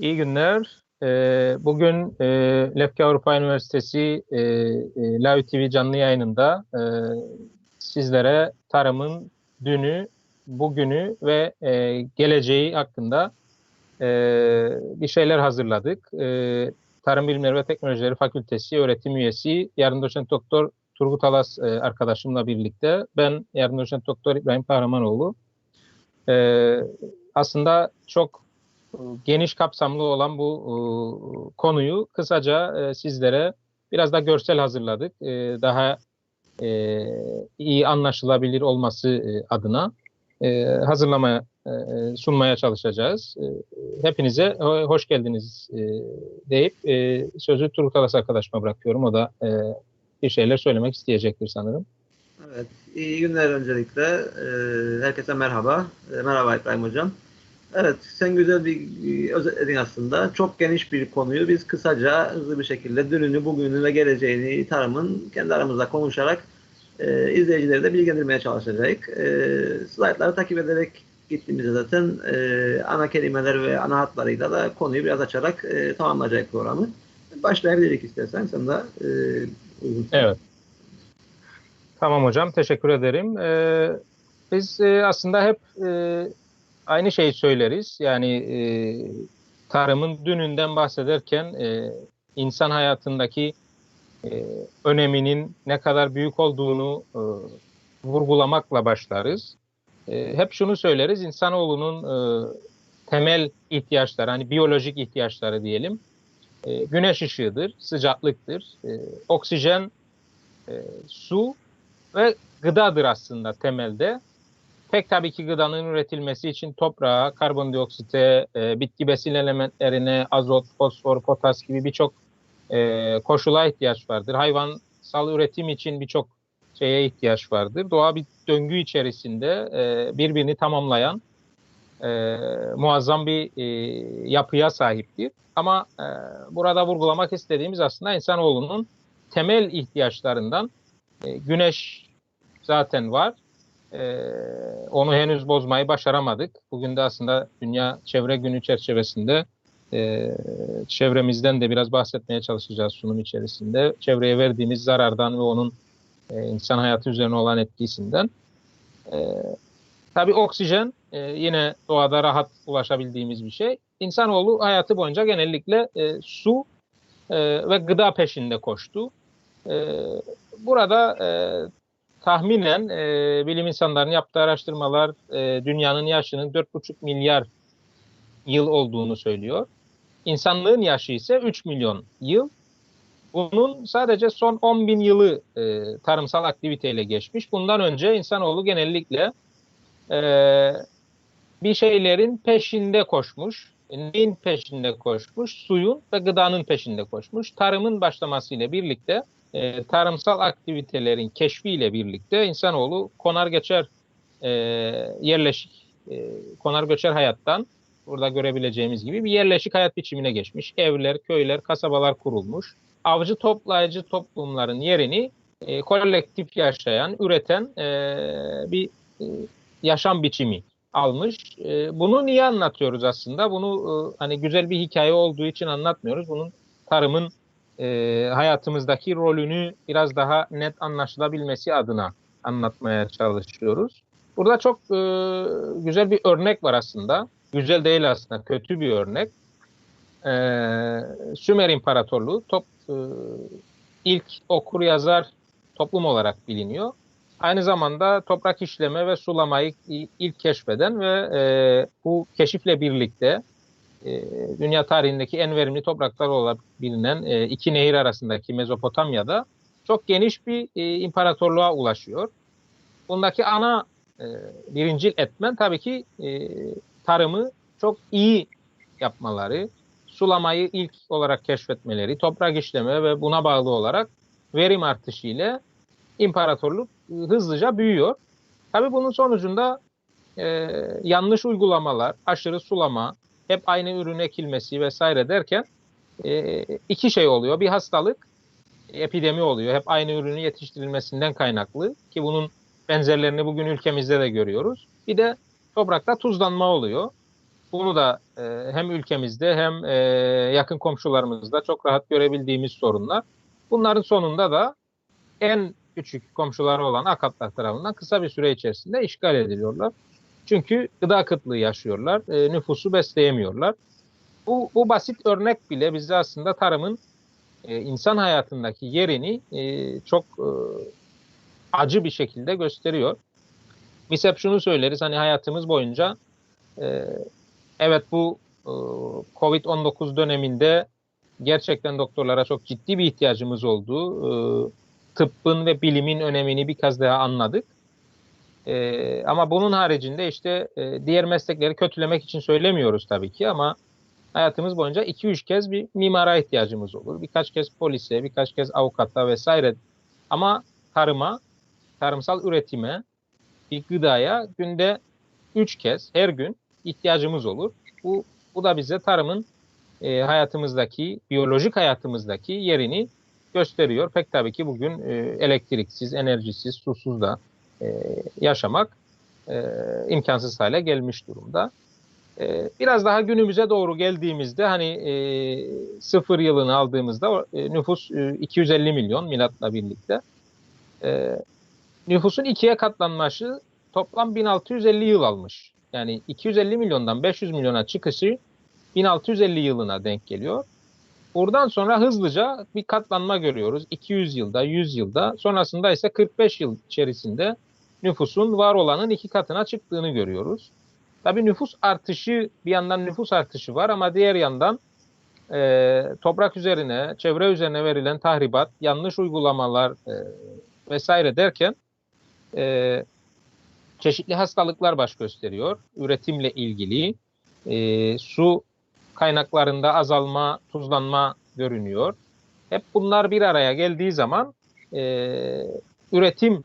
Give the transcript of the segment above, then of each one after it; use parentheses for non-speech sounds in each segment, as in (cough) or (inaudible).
İyi günler. Ee, bugün e, Lefke Avrupa Üniversitesi e, e, Live TV canlı yayınında e, sizlere tarımın dünü, bugünü ve e, geleceği hakkında e, bir şeyler hazırladık. E, Tarım Bilimleri ve Teknolojileri Fakültesi öğretim üyesi yardım doçent doktor Turgut Alas e, arkadaşımla birlikte ben yardım doçent doktor İbrahim Kahramanoğlu. E, aslında çok geniş kapsamlı olan bu e, konuyu kısaca e, sizlere biraz da görsel hazırladık. E, daha e, iyi anlaşılabilir olması e, adına e, hazırlamaya e, sunmaya çalışacağız. E, hepinize ho- hoş geldiniz e, deyip e, sözü Turgut Alas arkadaşıma bırakıyorum. O da e, bir şeyler söylemek isteyecektir sanırım. Evet, iyi günler öncelikle. Herkese merhaba. Merhaba İbrahim Hocam. Evet, sen güzel bir bir özetledin aslında. Çok geniş bir konuyu biz kısaca, hızlı bir şekilde dününü, bugününü ve geleceğini tarımın kendi aramızda konuşarak e, izleyicileri de bilgilendirmeye çalışacağız. E, slaytları takip ederek gittiğimizde zaten e, ana kelimeler ve ana hatlarıyla da konuyu biraz açarak e, tamamlayacak programı. Başlayabiliriz istersen. Sen de e, uygun. Evet. Tamam hocam, teşekkür ederim. Ee, biz e, aslında hep e, aynı şeyi söyleriz. Yani e, tarımın dününden bahsederken e, insan hayatındaki e, öneminin ne kadar büyük olduğunu e, vurgulamakla başlarız. E, hep şunu söyleriz, insanoğlunun e, temel ihtiyaçları, hani biyolojik ihtiyaçları diyelim, e, güneş ışığıdır, sıcaklıktır, e, oksijen, e, su ve gıdadır aslında temelde. Tek tabii ki gıdanın üretilmesi için toprağa, karbondioksite, e, bitki besin elementlerine, azot, fosfor, potas gibi birçok e, koşula ihtiyaç vardır. Hayvansal üretim için birçok şeye ihtiyaç vardır. Doğa bir döngü içerisinde e, birbirini tamamlayan e, muazzam bir e, yapıya sahiptir. Ama e, burada vurgulamak istediğimiz aslında insanoğlunun temel ihtiyaçlarından e, güneş zaten var. E, onu henüz bozmayı başaramadık. Bugün de aslında Dünya Çevre Günü çerçevesinde e, çevremizden de biraz bahsetmeye çalışacağız sunum içerisinde. Çevreye verdiğimiz zarardan ve onun e, insan hayatı üzerine olan etkisinden. E, tabii oksijen e, yine doğada rahat ulaşabildiğimiz bir şey. İnsanoğlu hayatı boyunca genellikle e, su ve gıda peşinde koştu. Burada tahminen e, bilim insanlarının yaptığı araştırmalar e, dünyanın yaşının 4,5 milyar yıl olduğunu söylüyor. İnsanlığın yaşı ise 3 milyon yıl. Bunun sadece son 10 bin yılı e, tarımsal aktiviteyle geçmiş. Bundan önce insanoğlu genellikle e, bir şeylerin peşinde koşmuş. Neyin peşinde koşmuş? Suyun ve gıdanın peşinde koşmuş. Tarımın başlamasıyla birlikte e, tarımsal aktivitelerin keşfiyle birlikte insanoğlu konar geçer e, yerleşik e, konar göçer hayattan burada görebileceğimiz gibi bir yerleşik hayat biçimine geçmiş. Evler, köyler, kasabalar kurulmuş. Avcı toplayıcı toplumların yerini e, kolektif yaşayan, üreten e, bir e, yaşam biçimi almış. E, bunu niye anlatıyoruz aslında? Bunu e, hani güzel bir hikaye olduğu için anlatmıyoruz. Bunun tarımın e, hayatımızdaki rolünü biraz daha net anlaşılabilmesi adına anlatmaya çalışıyoruz. Burada çok e, güzel bir örnek var aslında. Güzel değil aslında, kötü bir örnek. E, Sümer İmparatorluğu top, e, ilk okur yazar toplum olarak biliniyor. Aynı zamanda toprak işleme ve sulamayı ilk keşfeden ve e, bu keşifle birlikte e, dünya tarihindeki en verimli topraklar olarak bilinen e, iki nehir arasındaki Mezopotamya'da çok geniş bir e, imparatorluğa ulaşıyor. Bundaki ana e, birincil etmen tabii ki e, tarımı çok iyi yapmaları, sulamayı ilk olarak keşfetmeleri, toprak işleme ve buna bağlı olarak verim artışı ile imparatorluk hızlıca büyüyor. Tabii bunun sonucunda e, yanlış uygulamalar, aşırı sulama, hep aynı ürün ekilmesi vesaire derken e, iki şey oluyor. Bir hastalık, epidemi oluyor. Hep aynı ürünün yetiştirilmesinden kaynaklı ki bunun benzerlerini bugün ülkemizde de görüyoruz. Bir de toprakta tuzlanma oluyor. bunu da e, hem ülkemizde hem e, yakın komşularımızda çok rahat görebildiğimiz sorunlar. Bunların sonunda da en küçük komşuları olan Akatlar tarafından kısa bir süre içerisinde işgal ediliyorlar. Çünkü gıda kıtlığı yaşıyorlar, e, nüfusu besleyemiyorlar. Bu, bu basit örnek bile bize aslında tarımın e, insan hayatındaki yerini e, çok e, acı bir şekilde gösteriyor. Biz hep şunu söyleriz hani hayatımız boyunca e, evet bu e, Covid-19 döneminde gerçekten doktorlara çok ciddi bir ihtiyacımız oldu. E, tıbbın ve bilimin önemini bir kez daha anladık. E, ama bunun haricinde işte e, diğer meslekleri kötülemek için söylemiyoruz tabii ki ama hayatımız boyunca 2-3 kez bir mimara ihtiyacımız olur. Birkaç kez polise, birkaç kez avukata vesaire. Ama tarıma, tarımsal üretime, bir gıdaya günde 3 kez her gün ihtiyacımız olur. Bu, bu da bize tarımın e, hayatımızdaki, biyolojik hayatımızdaki yerini gösteriyor. Pek tabii ki bugün e, elektriksiz, enerjisiz, susuz da e, yaşamak e, imkansız hale gelmiş durumda. E, biraz daha günümüze doğru geldiğimizde hani sıfır yılını aldığımızda nüfus e, 250 milyon milatla birlikte. Nüfusun ikiye katlanması toplam 1650 yıl almış. Yani 250 milyondan 500 milyona çıkışı 1650 yılına denk geliyor. Buradan sonra hızlıca bir katlanma görüyoruz. 200 yılda, 100 yılda, sonrasında ise 45 yıl içerisinde nüfusun var olanın iki katına çıktığını görüyoruz. Tabii nüfus artışı, bir yandan nüfus artışı var ama diğer yandan e, toprak üzerine, çevre üzerine verilen tahribat, yanlış uygulamalar e, vesaire derken e, çeşitli hastalıklar baş gösteriyor. Üretimle ilgili e, su kaynaklarında azalma, tuzlanma görünüyor. Hep bunlar bir araya geldiği zaman e, üretim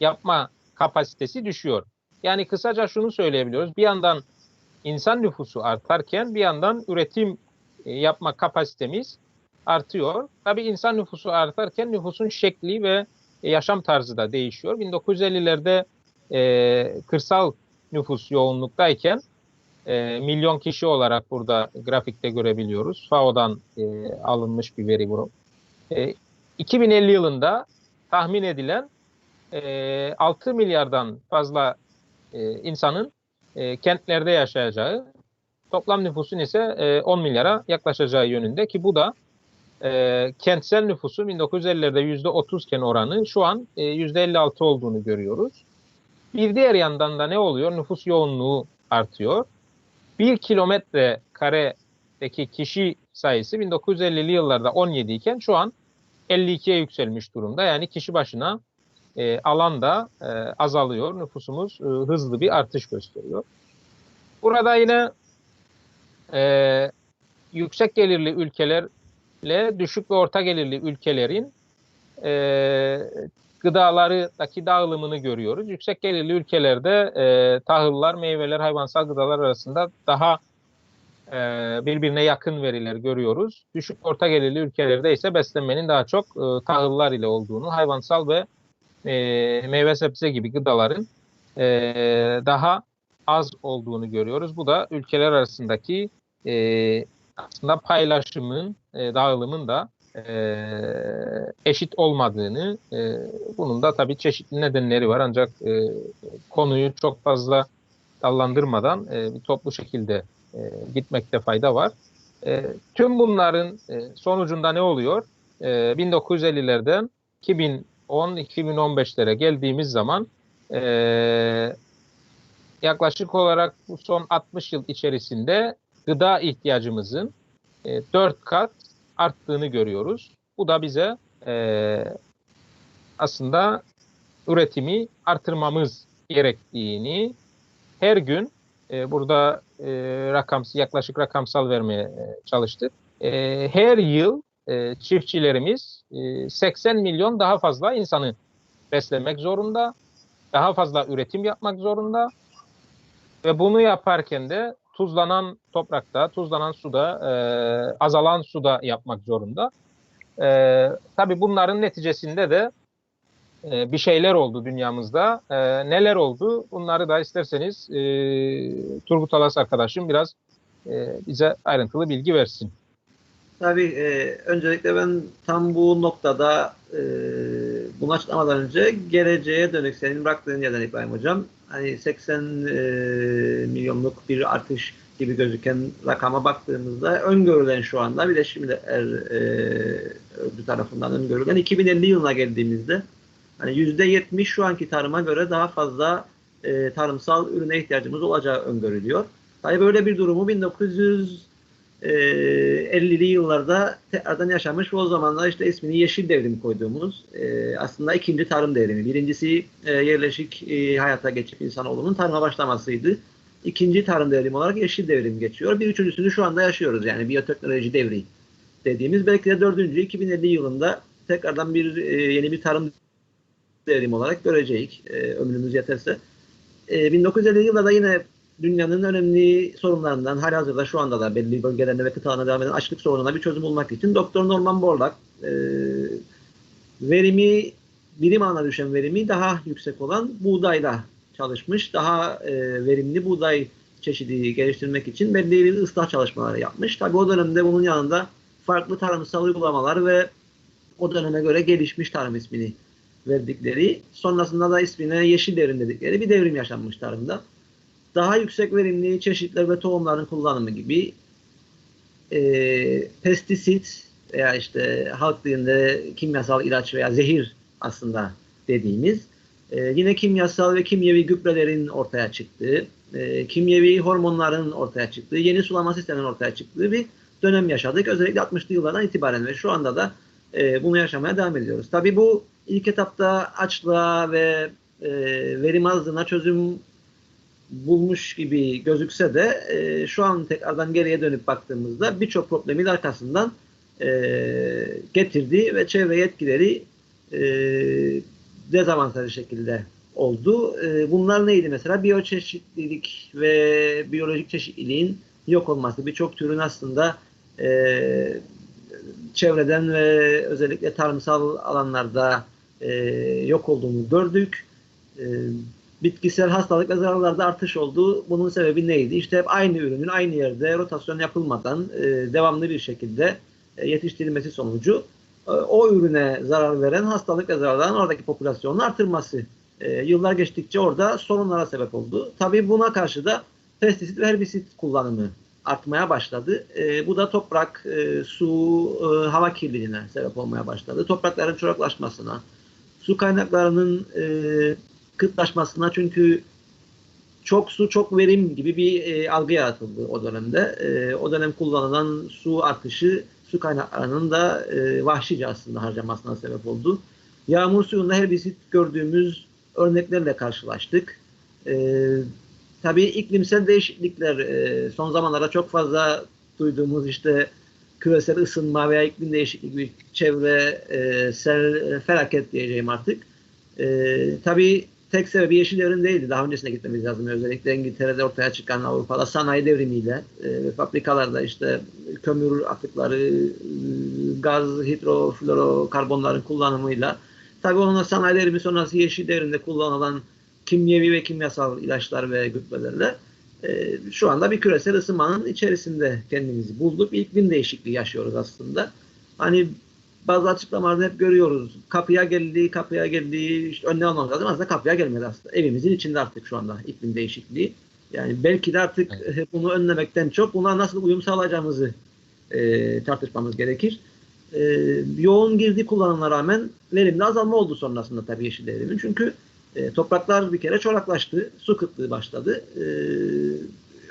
yapma kapasitesi düşüyor. Yani kısaca şunu söyleyebiliyoruz. Bir yandan insan nüfusu artarken bir yandan üretim e, yapma kapasitemiz artıyor. Tabii insan nüfusu artarken nüfusun şekli ve yaşam tarzı da değişiyor. 1950'lerde e, kırsal nüfus yoğunluktayken e, milyon kişi olarak burada grafikte görebiliyoruz. FAO'dan e, alınmış bir veri bu. E, 2050 yılında tahmin edilen e, 6 milyardan fazla e, insanın e, kentlerde yaşayacağı, toplam nüfusun ise e, 10 milyara yaklaşacağı yönünde ki bu da e, kentsel nüfusun 1950'lerde %30 iken oranı şu an e, %56 olduğunu görüyoruz. Bir diğer yandan da ne oluyor? Nüfus yoğunluğu artıyor. Bir kilometre karedeki kişi sayısı 1950'li yıllarda 17 iken şu an 52'ye yükselmiş durumda. Yani kişi başına e, alanda e, azalıyor. Nüfusumuz e, hızlı bir artış gösteriyor. Burada yine e, yüksek gelirli ülkelerle düşük ve orta gelirli ülkelerin e, gıdalardaki dağılımını görüyoruz. Yüksek gelirli ülkelerde e, tahıllar, meyveler, hayvansal gıdalar arasında daha e, birbirine yakın veriler görüyoruz. Düşük orta gelirli ülkelerde ise beslenmenin daha çok e, tahıllar ile olduğunu, hayvansal ve e, meyve sebze gibi gıdaların e, daha az olduğunu görüyoruz. Bu da ülkeler arasındaki e, aslında paylaşımın, e, dağılımın da e, eşit olmadığını, e, bunun da tabii çeşitli nedenleri var ancak e, konuyu çok fazla dallandırmadan e, bir toplu şekilde e, gitmekte fayda var. E, tüm bunların e, sonucunda ne oluyor? E, 1950'lerden 2010-2015'lere geldiğimiz zaman e, yaklaşık olarak bu son 60 yıl içerisinde gıda ihtiyacımızın e, 4 kat arttığını görüyoruz. Bu da bize e, aslında üretimi artırmamız gerektiğini her gün e, burada e, rakams yaklaşık rakamsal vermeye e, çalıştık. E, her yıl e, çiftçilerimiz e, 80 milyon daha fazla insanı beslemek zorunda, daha fazla üretim yapmak zorunda ve bunu yaparken de tuzlanan toprakta, tuzlanan suda, e, azalan suda yapmak zorunda. E, tabii bunların neticesinde de e, bir şeyler oldu dünyamızda. E, neler oldu? Bunları da isterseniz e, Turgut Alas arkadaşım biraz e, bize ayrıntılı bilgi versin. Tabii e, öncelikle ben tam bu noktada e, bunu açıklamadan önce geleceğe dönük senin bıraktığın yerden İbrahim Hocam hani 80 e, milyonluk bir artış gibi gözüken rakama baktığımızda öngörülen şu anda bir de şimdi er, e, örgütü tarafından öngörülen 2050 yılına geldiğimizde hani %70 şu anki tarıma göre daha fazla e, tarımsal ürüne ihtiyacımız olacağı öngörülüyor. Tabii böyle bir durumu 1900 50'li yıllarda tekrardan yaşamış ve o zamanlar işte ismini yeşil devrim koyduğumuz e, aslında ikinci tarım devrimi. Birincisi e, yerleşik e, hayata geçip insanoğlunun tarıma başlamasıydı. İkinci tarım devrimi olarak yeşil devrim geçiyor. Bir üçüncüsünü şu anda yaşıyoruz yani biyoteknoloji devri dediğimiz. Belki de dördüncü 2050 yılında tekrardan bir e, yeni bir tarım devrimi olarak göreceğiz e, ömrümüz yeterse. E, 1950 yıllarda yine dünyanın önemli sorunlarından halihazırda şu anda da belli bölgelerinde ve kıtalarına devam eden açlık sorununa bir çözüm bulmak için Doktor Norman Borlaug e, verimi birim ana düşen verimi daha yüksek olan buğdayla çalışmış. Daha e, verimli buğday çeşidi geliştirmek için belli bir ıslah çalışmaları yapmış. Tabi o dönemde bunun yanında farklı tarımsal uygulamalar ve o döneme göre gelişmiş tarım ismini verdikleri, sonrasında da ismine yeşil devrim dedikleri bir devrim yaşanmış tarımda daha yüksek verimli çeşitler ve tohumların kullanımı gibi e, pestisit veya işte halk dilinde kimyasal ilaç veya zehir aslında dediğimiz e, yine kimyasal ve kimyevi gübrelerin ortaya çıktığı, e, kimyevi hormonların ortaya çıktığı, yeni sulama sisteminin ortaya çıktığı bir dönem yaşadık. Özellikle 60'lı yıllardan itibaren ve şu anda da e, bunu yaşamaya devam ediyoruz. Tabii bu ilk etapta açlığa ve e, verim azlığına çözüm bulmuş gibi gözükse de e, şu an tekrardan geriye dönüp baktığımızda birçok problemin arkasından e, getirdiği ve çevre yetkileri e, dezavantajlı şekilde oldu. E, bunlar neydi mesela? Biyoçeşitlilik ve biyolojik çeşitliliğin yok olması. Birçok türün aslında e, çevreden ve özellikle tarımsal alanlarda e, yok olduğunu gördük. E, bitkisel hastalık ve zararlarda artış oldu. Bunun sebebi neydi? İşte hep aynı ürünün aynı yerde rotasyon yapılmadan e, devamlı bir şekilde e, yetiştirilmesi sonucu e, o ürüne zarar veren hastalık ve zararların oradaki popülasyonun artırması. E, yıllar geçtikçe orada sorunlara sebep oldu. Tabii buna karşı da pestisit ve herbisit kullanımı artmaya başladı. E, bu da toprak, e, su, e, hava kirliliğine sebep olmaya başladı. Toprakların çoraklaşmasına, su kaynaklarının e, kıtlaşmasına çünkü çok su çok verim gibi bir e, algı yaratıldı o dönemde. E, o dönem kullanılan su artışı su kaynaklarının da e, vahşice aslında harcamasına sebep oldu. Yağmur suyunda her bizi gördüğümüz örneklerle karşılaştık. E, tabii iklimsel değişiklikler e, son zamanlarda çok fazla duyduğumuz işte küresel ısınma veya iklim değişikliği gibi çevre e, sel, felaket diyeceğim artık. E, tabii tek sebebi yeşil devrim değildi. Daha öncesine gitmemiz lazım. Özellikle İngiltere'de ortaya çıkan Avrupa'da sanayi devrimiyle e, fabrikalarda işte kömür atıkları, gaz, hidroflorokarbonların kullanımıyla tabii onunla sanayi devrimi sonrası yeşil devrimde kullanılan kimyevi ve kimyasal ilaçlar ve gübrelerle e, şu anda bir küresel ısınmanın içerisinde kendimizi bulduk. İklim değişikliği yaşıyoruz aslında. Hani bazı açıklamalarda hep görüyoruz. Kapıya geldi, kapıya geldi, işte önüne almamız lazım. Aslında kapıya gelmedi aslında. Evimizin içinde artık şu anda iklim değişikliği. Yani belki de artık evet. bunu önlemekten çok buna nasıl uyum sağlayacağımızı e, tartışmamız gerekir. E, yoğun girdi kullanımına rağmen verimde azalma oldu sonrasında tabii yeşil devrimin. Çünkü e, topraklar bir kere çoraklaştı, su kıtlığı başladı. E,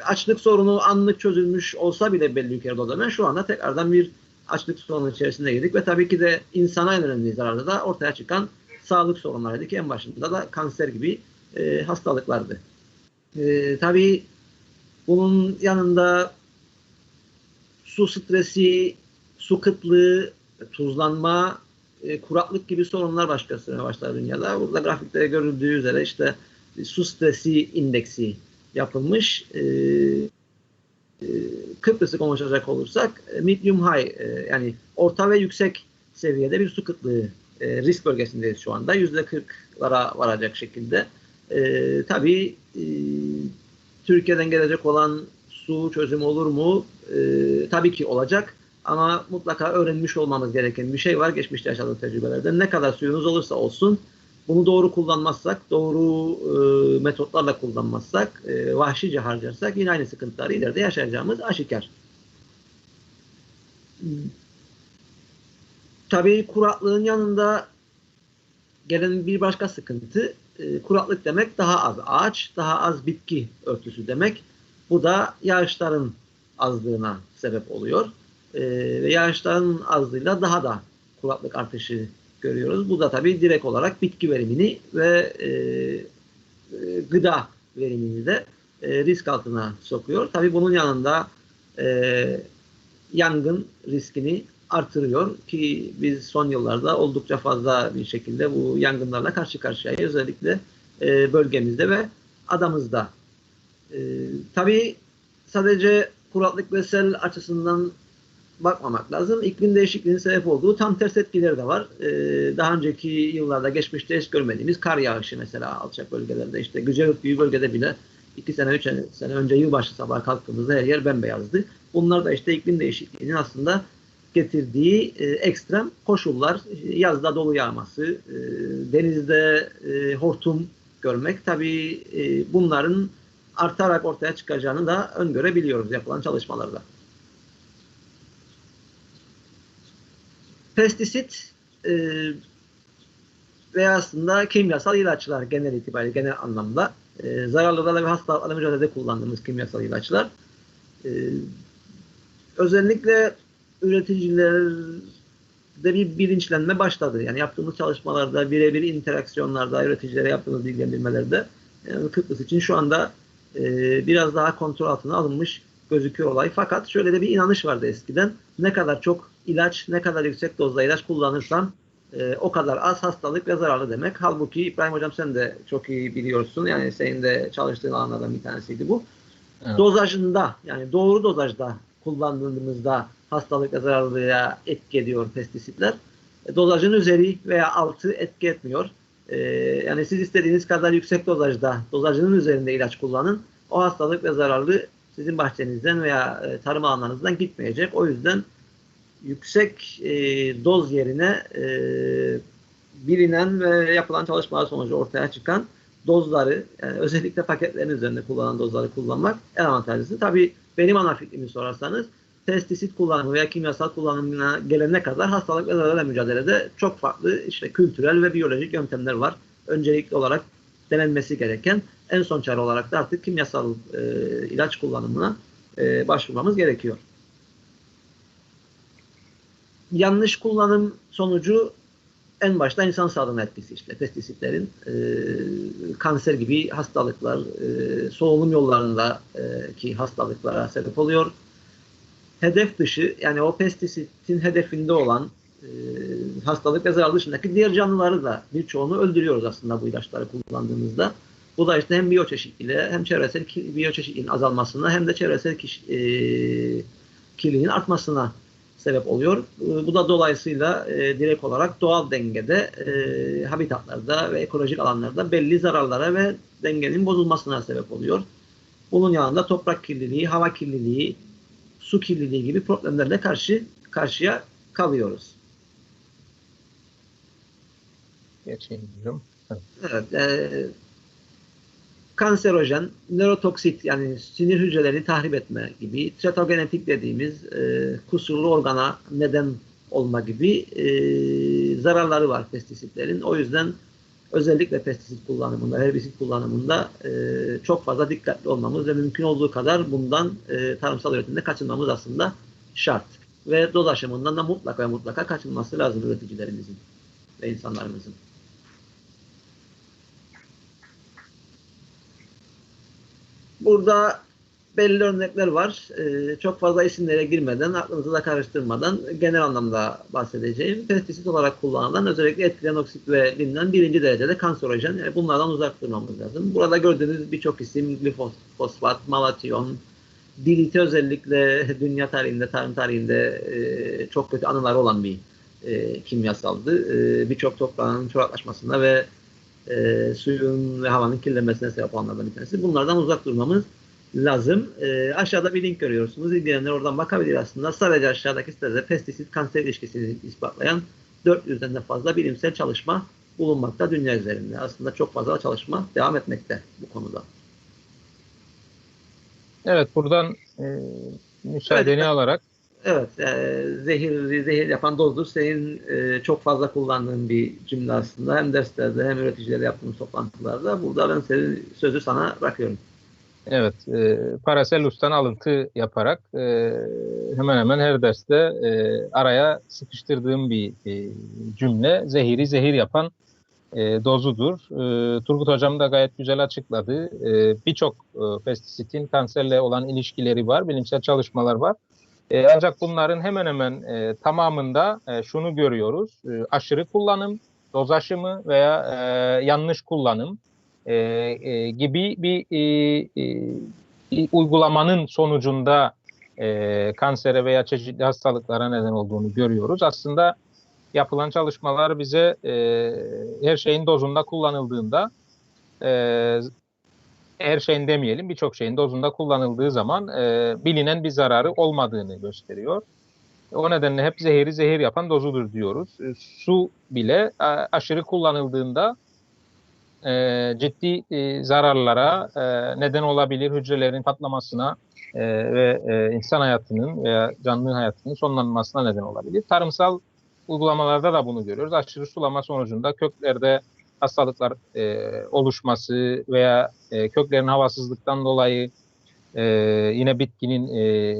açlık sorunu anlık çözülmüş olsa bile belli ülkelerde o zaman şu anda tekrardan bir açlık sorunu içerisinde girdik ve tabii ki de insana en önemli zararda da ortaya çıkan sağlık sorunlarıydı ki en başında da kanser gibi e, hastalıklardı. E, tabii bunun yanında su stresi, su kıtlığı, tuzlanma, e, kuraklık gibi sorunlar başkasına başlar dünyada. Burada grafikte görüldüğü üzere işte su stresi indeksi yapılmış. E, Kıbrıs'ı konuşacak olursak e, medium high e, yani orta ve yüksek seviyede bir su kıtlığı e, risk bölgesindeyiz şu anda. Yüzde kırklara varacak şekilde. E, tabii e, Türkiye'den gelecek olan su çözümü olur mu? E, tabii ki olacak. Ama mutlaka öğrenmiş olmamız gereken bir şey var geçmişte yaşadığımız tecrübelerden. Ne kadar suyunuz olursa olsun bunu doğru kullanmazsak, doğru e, metotlarla kullanmazsak, e, vahşice harcarsak yine aynı sıkıntıları ileride yaşayacağımız aşikar. Tabii kuraklığın yanında gelen bir başka sıkıntı, e, kuraklık demek daha az ağaç, daha az bitki örtüsü demek. Bu da yağışların azlığına sebep oluyor. E, ve yağışların azlığıyla daha da kuraklık artışı görüyoruz. Bu da tabii direkt olarak bitki verimini ve e, e, gıda verimini de e, risk altına sokuyor. Tabii bunun yanında e, yangın riskini artırıyor ki biz son yıllarda oldukça fazla bir şekilde bu yangınlarla karşı karşıyayız. Özellikle e, bölgemizde ve adamızda. E, tabii sadece kuraklık ve sel açısından bakmamak lazım. İklim değişikliğinin sebep olduğu tam ters etkileri de var. Ee, daha önceki yıllarda geçmişte hiç görmediğimiz kar yağışı mesela alçak bölgelerde işte büyük bölgede bile iki sene üç sene önce yılbaşı sabah kalktığımızda her yer bembeyazdı. Bunlar da işte iklim değişikliğinin aslında getirdiği e, ekstrem koşullar. Yazda dolu yağması, e, denizde e, hortum görmek. Tabii e, bunların artarak ortaya çıkacağını da öngörebiliyoruz yapılan çalışmalarda. Pestisit e, ve aslında kimyasal ilaçlar genel itibariyle genel anlamda e, zararlılarla ve hastalıklarla mücadelede kullandığımız kimyasal ilaçlar e, özellikle üreticilerde bir bilinçlenme başladı. Yani yaptığımız çalışmalarda, birebir interaksiyonlarda, üreticilere yaptığımız bilgilendirmelerde yani Kıbrıs için şu anda e, biraz daha kontrol altına alınmış gözüküyor olay. Fakat şöyle de bir inanış vardı eskiden. Ne kadar çok ilaç, ne kadar yüksek dozda ilaç kullanırsan e, o kadar az hastalık ve zararlı demek. Halbuki İbrahim Hocam sen de çok iyi biliyorsun. Yani senin de çalıştığın alanlardan bir tanesiydi bu. Evet. Dozajında yani doğru dozajda kullandığımızda hastalık ve zararlılığa etki ediyor pestisitler. E, dozajın üzeri veya altı etki etmiyor. E, yani siz istediğiniz kadar yüksek dozajda, dozajının üzerinde ilaç kullanın. O hastalık ve zararlı sizin bahçenizden veya e, tarım alanlarınızdan gitmeyecek. O yüzden yüksek e, doz yerine e, bilinen ve yapılan çalışmalar sonucu ortaya çıkan dozları, yani özellikle paketlerin üzerinde kullanılan dozları kullanmak en avantajlısı. Tabii benim ana fikrimi sorarsanız pestisit kullanımı veya kimyasal kullanımına gelene kadar hastalık ve zararla mücadelede çok farklı işte kültürel ve biyolojik yöntemler var. Öncelikli olarak denenmesi gereken en son çare olarak da artık kimyasal e, ilaç kullanımına e, başvurmamız gerekiyor. Yanlış kullanım sonucu en başta insan sağlığına etkisi işte pestisitlerin e, kanser gibi hastalıklar, e, solunum yollarındaki hastalıklara sebep oluyor. Hedef dışı yani o pestisitin hedefinde olan e, hastalık ve zarar dışındaki diğer canlıları da birçoğunu öldürüyoruz aslında bu ilaçları kullandığımızda. Bu da işte hem biyoçeşitliliğe hem çevresel biyoçeşitliliğin azalmasına hem de çevresel kişi, e, kirliliğin artmasına sebep oluyor. E, bu da dolayısıyla e, direkt olarak doğal dengede, e, habitatlarda ve ekolojik alanlarda belli zararlara ve dengenin bozulmasına sebep oluyor. Bunun yanında toprak kirliliği, hava kirliliği, su kirliliği gibi problemlerle karşı karşıya kalıyoruz. Geçeyim Evet. E, kanserojen, nörotoksit yani sinir hücrelerini tahrip etme gibi, tretogenetik dediğimiz e, kusurlu organa neden olma gibi e, zararları var pestisitlerin. O yüzden özellikle pestisit kullanımında, herbisit kullanımında e, çok fazla dikkatli olmamız ve mümkün olduğu kadar bundan e, tarımsal üretimde kaçınmamız aslında şart. Ve doz aşımından da mutlaka mutlaka kaçınması lazım üreticilerimizin ve insanlarımızın. Burada belli örnekler var. Ee, çok fazla isimlere girmeden, aklınızı da karıştırmadan genel anlamda bahsedeceğim. Pestisit olarak kullanılan özellikle etilen oksit ve linden birinci derecede kanserojen. Yani bunlardan uzak durmamız lazım. Burada gördüğünüz birçok isim glifosfat, malatyon, dilite özellikle (laughs) dünya tarihinde, tarım tarihinde e, çok kötü anılar olan bir e, kimyasaldı. E, Birçok toprağın çoraklaşmasına ve e, suyun ve havanın kirlenmesine sebep olanlardan bir tanesi. Bunlardan uzak durmamız lazım. E, aşağıda bir link görüyorsunuz. İlgilenenler oradan bakabilir aslında. Sadece aşağıdaki sitede pestisit kanser ilişkisini ispatlayan 400'den de fazla bilimsel çalışma bulunmakta dünya üzerinde. Aslında çok fazla çalışma devam etmekte bu konuda. Evet buradan e, müsaadeni Evet. alarak Evet, e, zehir zehir yapan dozdur senin e, çok fazla kullandığın bir cümle aslında. Hem derslerde hem üreticilerle yaptığımız toplantılarda. Burada ben senin sözü sana bırakıyorum. Evet, e, Paracelsus'tan alıntı yaparak e, hemen hemen her derste e, araya sıkıştırdığım bir e, cümle zehiri zehir yapan e, dozudur. E, Turgut Hocam da gayet güzel açıkladı. E, Birçok e, pestisitin kanserle olan ilişkileri var, bilimsel çalışmalar var. E, ancak bunların hemen hemen e, tamamında e, şunu görüyoruz. E, aşırı kullanım, doz aşımı veya e, yanlış kullanım e, e, gibi bir, e, e, uygulamanın sonucunda e, kansere veya çeşitli hastalıklara neden olduğunu görüyoruz. Aslında yapılan çalışmalar bize e, her şeyin dozunda kullanıldığında e, her şeyin demeyelim birçok şeyin dozunda kullanıldığı zaman e, bilinen bir zararı olmadığını gösteriyor. O nedenle hep zehiri zehir yapan dozudur diyoruz. E, su bile a, aşırı kullanıldığında e, ciddi e, zararlara e, neden olabilir, hücrelerin patlamasına e, ve e, insan hayatının veya canlı hayatının sonlanmasına neden olabilir. Tarımsal uygulamalarda da bunu görüyoruz. Aşırı sulama sonucunda köklerde hastalıklar e, oluşması veya e, köklerin havasızlıktan dolayı e, yine bitkinin e,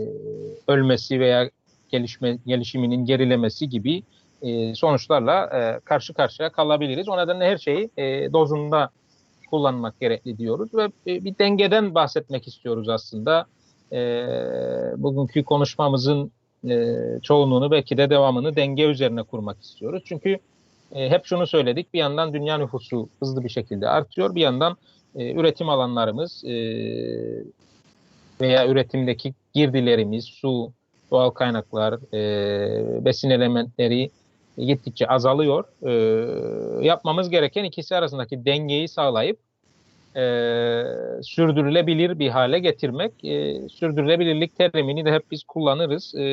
ölmesi veya gelişme gelişiminin gerilemesi gibi e, sonuçlarla e, karşı karşıya kalabiliriz. O nedenle her şeyi e, dozunda kullanmak gerekli diyoruz ve e, bir dengeden bahsetmek istiyoruz aslında. E, bugünkü konuşmamızın e, çoğunluğunu belki de devamını denge üzerine kurmak istiyoruz. Çünkü e, hep şunu söyledik. Bir yandan dünya nüfusu hızlı bir şekilde artıyor. Bir yandan e, üretim alanlarımız e, veya üretimdeki girdilerimiz, su, doğal kaynaklar, e, besin elementleri gittikçe azalıyor. E, yapmamız gereken ikisi arasındaki dengeyi sağlayıp e, sürdürülebilir bir hale getirmek. E, sürdürülebilirlik terimini de hep biz kullanırız. E,